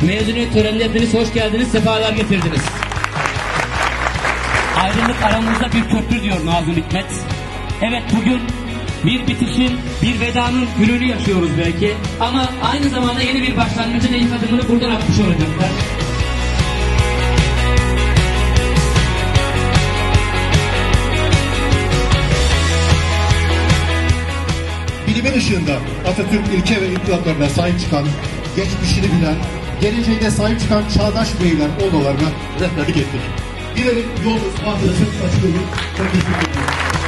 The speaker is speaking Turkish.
Cumhuriyet törenine hepiniz hoş geldiniz, sefalar getirdiniz. Ayrılık aramızda bir köprü diyor Nazım Hikmet. Evet bugün bir bitişin, bir vedanın gününü yaşıyoruz belki. Ama aynı zamanda yeni bir başlangıcın ilk adımını buradan atmış olacaklar. Bilimin ışığında Atatürk ilke ve inkılaplarına sahip çıkan, geçmişini bilen, geleceğine sahip çıkan çağdaş beyler oğullarına rehberlik ettik. Dilerim yolunuz, bahtınız açık teşekkür ederim.